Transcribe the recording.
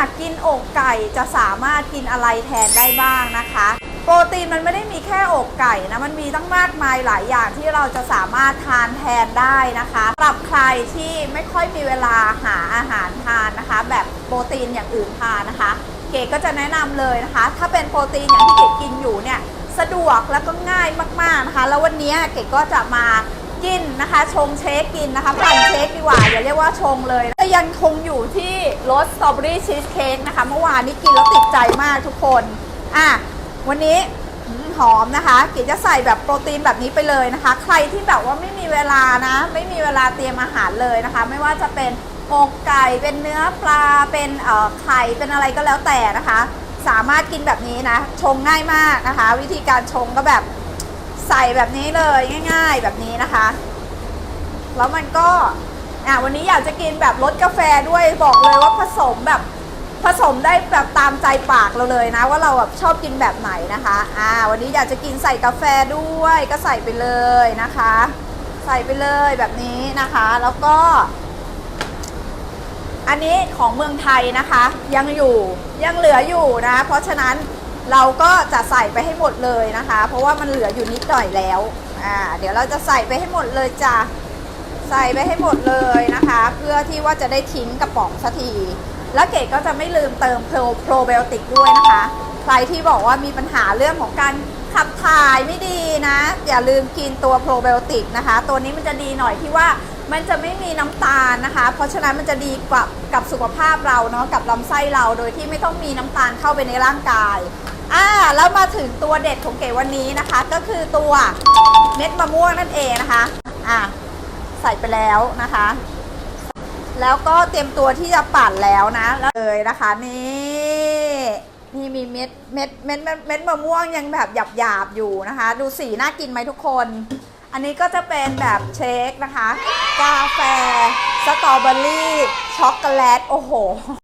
ากกินอกไก่จะสามารถกินอะไรแทนได้บ้างนะคะ โปรตีนมันไม่ได้มีแค่อกไก่นะ มันมีตั้งมากมายหลายอย่างที่เราจะสามารถทานแทนได้นะคะสำหรับใครที่ไม่ค่อยมีเวลาหาอาหารทานนะคะ แบบโปรตีนอย่างอื่นทานนะคะ เก๋ก็จะแนะนำเลยนะคะ ถ้าเป็นโปรตีนอย่างที่เก๋กินอยู่เนี่ยสะดวกแล้วก็ง่ายมากๆนะคะ แล้ววันนี้เก๋ก็จะมา กินนะคะ ชงเชคกินนะคะปั่นเชคดีกว่าอย่าเรียกว่าชงเลยก็ยังคงอยู่ที่รสสตรอเบอรี่ชีสเค้กนะคะ เมื่อวานนี้กินแล้วติดใจมากทุกคนอะวันนี้หอมนะคะเก๋จะใส่แบบโปรตีนแบบนี้ไปเลยนะคะ ใครที่แบบว่าไม่มีเวลานะ ไม่มีเวลาเตรียมอาหารเลยนะคะ ไม่ว่าจะเป็นอกไก่เป็นเนื้อปลาเป็นไข่เป็นอะไรก็แล้วแต่นะคะ สามารถกินแบบนี้นะ ชงง่ายมากนะคะ วิธีการชงก็แบบ ใส่แบบนี้เลยง่าย ๆ แบบนี้นะคะ แล้วมันก็อะวันนี้อยากจะกินแบบรสกาแฟด้วยบอกเลยว่าผสมแบบผสมได้แบบตามใจปากเราเลยนะ ว่าเราแบบชอบกินแบบไหนนะคะอ่าวันนี้อยากจะกินใส่กาแฟด้วยก็ใส่ไปเลยนะคะ ใส่ไปเลยแบบนี้นะคะ แล้วก็ อันนี้ของเมืองไทยนะคะ ยังอยู่ยังเหลืออยู่นะ เพราะฉะนั้น เราก็จะใส่ไปให้หมดเลยนะคะ เพราะว่ามันเหลืออยู่นิดหน่อยแล้วอ่าเดี๋ยวเราจะใส่ไปให้หมดเลยจ้ะใส่ไปให้หมดเลยนะคะ เพื่อที่ว่าจะได้ทิ้งกระป๋องสักทีแล้วเกดก็จะไม่ลืมเติมโปรโปรไบโอติกด้วยนะคะ ใครที่บอกว่ามีปัญหาเรื่องของการขับถ่ายไม่ดีนะ อย่าลืมกินตัวโปรไบโอติกนะคะ ตัวนี้มันจะดีหน่อยที่ว่า มันจะไม่มีน้ำตาลนะคะ เพราะฉะนั้นมันจะดีกว่ากับสุขภาพเราเนาะกับลำไส้เราโดยที่ไม่ต้องมีน้ำตาลเข้าไปในร่างกายอ่าแล้วมาถึงตัวเด็ดของเก๋วันนี้นะคะ ก็คือตัวเม็ดมะม่วงนั่นเองนะคะอะใส่ไปแล้วนะคะ แล้วก็เตรียมตัวที่จะปั่นแล้วนะแล้วเลยนะคะนี่นี่มีเม็ดเม็ดเม็ดเม็ดมะม่วงยังแบบหยาบหยาบๆอยู่นะคะ ดูสีน่ากินไหมทุกคน อันนี้ก็จะเป็นแบบเชคนะคะ กาแฟ สตรอเบอรี่ ช็อกโกแลต โอ้โห